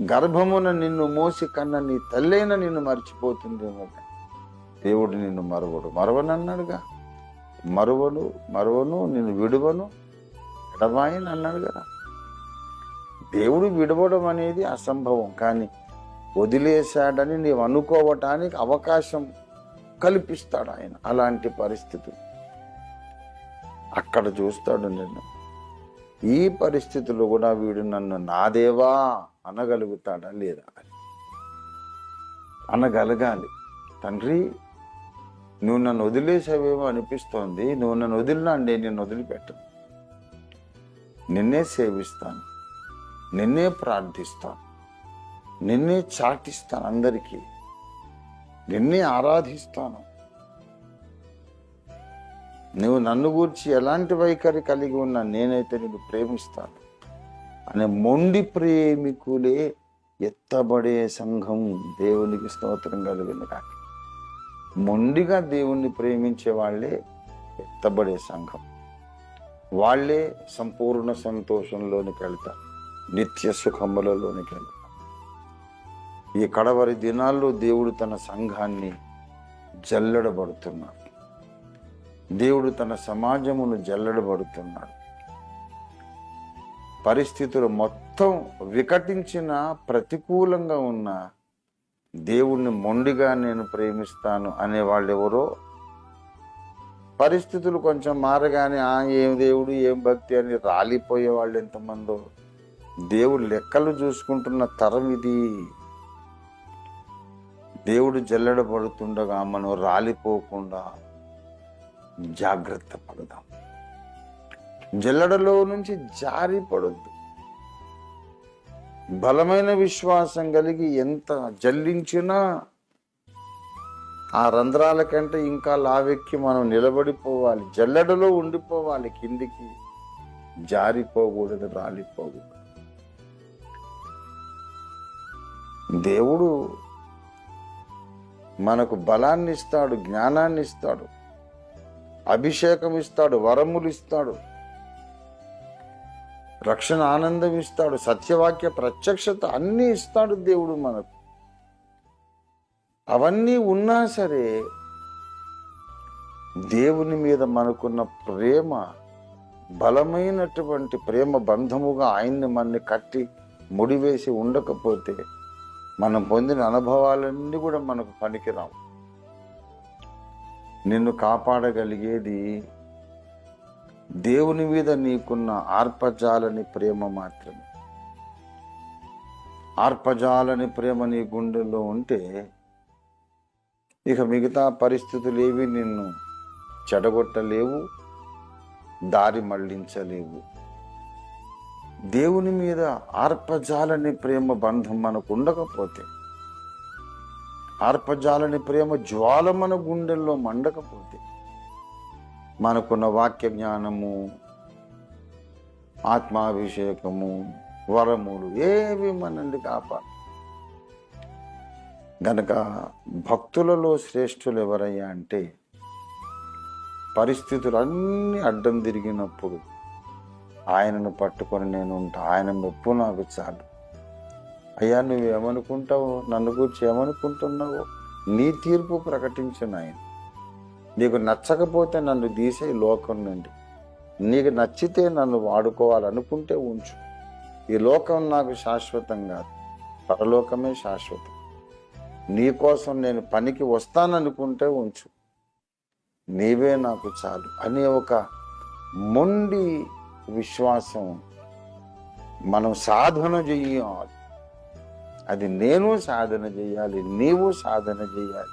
గర్భమున నిన్ను మోసి కన్న నీ తల్లైన నిన్ను మర్చిపోతుందేమో దేవుడు నిన్ను మరవడు. మరవనన్నాడుగా. మరువను మరువను నిన్ను విడువను ఎడబాయని అన్నాడు కదా దేవుడు విడవడం అనేది అసంభవం కానీ వదిలేశాడని నీవు అనుకోవటానికి అవకాశం కల్పిస్తాడు ఆయన అలాంటి పరిస్థితి. అక్కడ చూస్తాడు నిన్ను. ఈ పరిస్థితులు కూడా వీడు నన్ను నాదేవా అనగలుగుతాడా లేదా అని. అనగలగాలి. తండ్రి నువ్వు నన్ను వదిలేసావేమో అనిపిస్తోంది. నువ్వు నన్ను వదిలినా నేను వదిలిపెట్టను. నిన్నే సేవిస్తాను. నిన్నే ప్రార్థిస్తాను. నిన్నే చాటిస్తాను అందరికీ. నిన్నే ఆరాధిస్తాను. నువ్వు నన్ను గూర్చి ఎలాంటి వైఖరి కలిగి ఉన్నా నేనైతే నిన్ను ప్రేమిస్తాను. అనే మొండి ప్రేమికులే ఎత్తబడే సంఘం దేవునికి స్తోత్రం కలిగింది కాక. మొండిగా దేవుణ్ణి ప్రేమించే వాళ్ళే ఎత్తబడే సంఘం. వాళ్ళే సంపూర్ణ సంతోషంలోనికి వెళ్తారు. నిత్య సుఖములలోనికి వెళ్తారు. ఈ కడవరి దినాల్లో దేవుడు తన సంఘాన్ని జల్లెడబడుతున్నాడు. దేవుడు తన సమాజమును జల్లడబడుతున్నాడు. పరిస్థితులు మొత్తం వికటించిన ప్రతికూలంగా ఉన్న దేవుణ్ణి మొండిగా నేను ప్రేమిస్తాను అనే వాళ్ళు ఎవరో పరిస్థితులు కొంచెం మారగానే ఆ ఏం దేవుడు ఏం భక్తి అని రాలిపోయే వాళ్ళు ఎంతమందో. దేవుడు లెక్కలు చూసుకుంటున్న తరం ఇది. దేవుడు జల్లెడబడుతుండగా మనం రాలిపోకుండా జాగ్రత్త పడదాం. జల్లడలో నుంచి జారి పడొద్దు. బలమైన విశ్వాసం కలిగి ఎంత జల్లించినా ఆ రంధ్రాల కంటే ఇంకా లావెక్కి మనం నిలబడిపోవాలి. జల్లడలో ఉండిపోవాలి. కిందికి జారిపోకూడదు రాలిపోకూడదు. దేవుడు మనకు బలాన్ని ఇస్తాడు జ్ఞానాన్ని ఇస్తాడు అభిషేకం ఇస్తాడు వరములు ఇస్తాడు రక్షణ ఆనందం ఇస్తాడు సత్యవాక్య ప్రత్యక్షత అన్నీ ఇస్తాడు దేవుడు మనకు. అవన్నీ ఉన్నా సరే దేవుని మీద మనకున్న ప్రేమ బలమైనటువంటి ప్రేమ బంధముగా ఆయన్ని మనని కట్టి ముడివేసి ఉండకపోతే మనం పొందిన అనుభవాలన్నీ కూడా మనకు పనికిరావు. నిన్ను కాపాడగలిగేది దేవుని మీద నీకున్న ఆర్పజాలని ప్రేమ మాత్రమే. ఆర్పజాలని ప్రేమ నీ గుండెల్లో ఉంటే ఇక మిగతా పరిస్థితులు ఏవి నిన్ను చెడగొట్టలేవు దారి మళ్ళించలేవు. దేవుని మీద ఆర్పజాలని ప్రేమ బంధం మనకు ఉండకపోతే ఆర్పజాలని ప్రేమ జ్వాల మన గుండెల్లో మండకపోతే మనకున్న వాక్య జ్ఞానము ఆత్మాభిషేకము వరములు ఏవి మనండి కాపాడు. గనక భక్తులలో శ్రేష్ఠులు ఎవరయ్యా అంటే పరిస్థితులు అన్నీ అడ్డం తిరిగినప్పుడు ఆయనను పట్టుకొని నేను ఉంటా ఆయన మెప్పు నాకు చాలు. అయ్యా నువ్వేమనుకుంటావు నన్ను గురించి ఏమనుకుంటున్నావు నీ తీర్పు ప్రకటించిన ఆయన నీకు నచ్చకపోతే నన్ను తీసే లోకం నుండి. నీకు నచ్చితే నన్ను వాడుకోవాలనుకుంటే ఉంచు. ఈ లోకం నాకు శాశ్వతం కాదు. పరలోకమే శాశ్వతం. నీ కోసం నేను పనికి వస్తాననుకుంటే ఉంచు. నీవే నాకు చాలు అనే ఒక మొండి విశ్వాసం మనం సాధన చెయ్యాలి అది నేను సాధన చేయాలి నీవు సాధన చేయాలి.